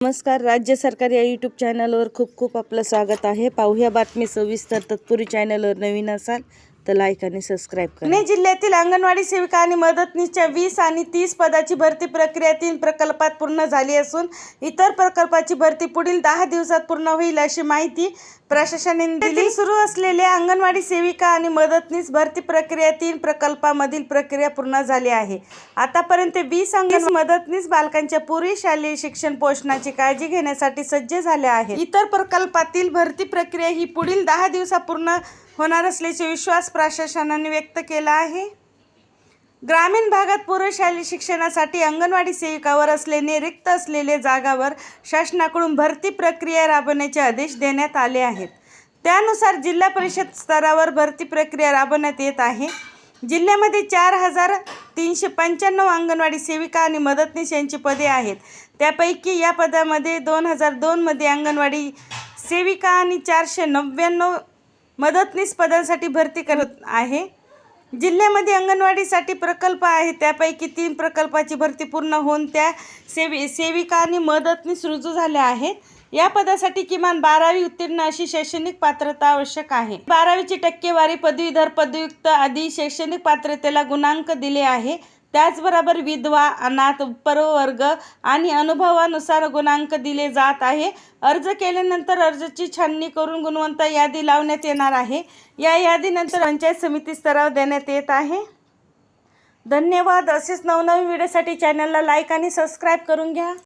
नमस्कार राज्य सरकार या यूट्यूब चॅनलवर खूप खूप आपलं स्वागत आहे. पाहूया बातमी सविस्तर तत्पूर्वी चॅनलवर नवीन असाल तर लाईक आणि सबस्क्राईब करा. पुणे जिल्ह्यातील अंगणवाडी सेविका आणि मदतनीसच्या वीस आणि तीस पदाची भरती प्रक्रिया तीन प्रकल्पात पूर्ण झाली असून इतर प्रकल्पाची भरती पुढील दहा दिवसात पूर्ण होईल अशी माहिती प्रशासनाने दिली. सुरू असलेल्या अंगणवाडी सेविका आणि मदतनीस भरती प्रक्रिया तीन प्रकल्पामधील प्रक्रिया पूर्ण झाली आहे. आतापर्यंत वीस अंगण मदतनीस बालकांच्या पूर्वी शालेय शिक्षण पोषणाची काळजी घेण्यासाठी सज्ज झाल्या आहेत. इतर प्रकल्पातील भरती प्रक्रिया ही पुढील दहा दिवसात पूर्ण होणार असल्याचे विश्वास प्रशासनाने व्यक्त केला आहे. ग्रामीण भागात पूर्वशालेय शिक्षणासाठी अंगणवाडी सेविकावर असलेले रिक्त असलेले जागावर शासनाकडून भरती प्रक्रिया राबवण्याचे आदेश देण्यात आले आहेत. त्यानुसार जिल्हा परिषद स्तरावर भरती प्रक्रिया राबवण्यात येत आहे. जिल्ह्यामध्ये चार हजार तीनशे पंच्याण्णव अंगणवाडी सेविका आणि मदतनीस यांची पदे आहेत. त्यापैकी या पदामध्ये दोन हजार दोनमध्ये अंगणवाडी सेविका आणि चारशे नव्याण्णव मदतनीस पदांसाठी भरती करत आहे. जिल्ह्यामध्ये अंगणवाडीसाठी प्रकल्प आहे. त्यापैकी तीन प्रकल्पाची भरती पूर्ण होऊन त्या सेवि सेविका आणि मदतनीस रुजू झाल्या आहेत. या पदासाठी किमान बारावी उत्तीर्ण अशी शैक्षणिक पात्रता आवश्यक आहे. बारावीची टक्केवारी पदवीधर पदव्युक्त आदी शैक्षणिक पात्रतेला गुणांक दिले आहे. त्याचबरोबर विधवा अनाथ परवर्ग आणि अनुभवानुसार गुणांक दिले जात आहे. अर्ज केल्यानंतर अर्जची छाननी करून गुणवंत यादी लावण्यात येणार आहे. या यादीनंतर पंचायत समिती स्तरावर देण्यात येत आहे. धन्यवाद. असेच नवनवीन व्हिडिओसाठी चॅनलला लाईक आणि सबस्क्राईब करून घ्या.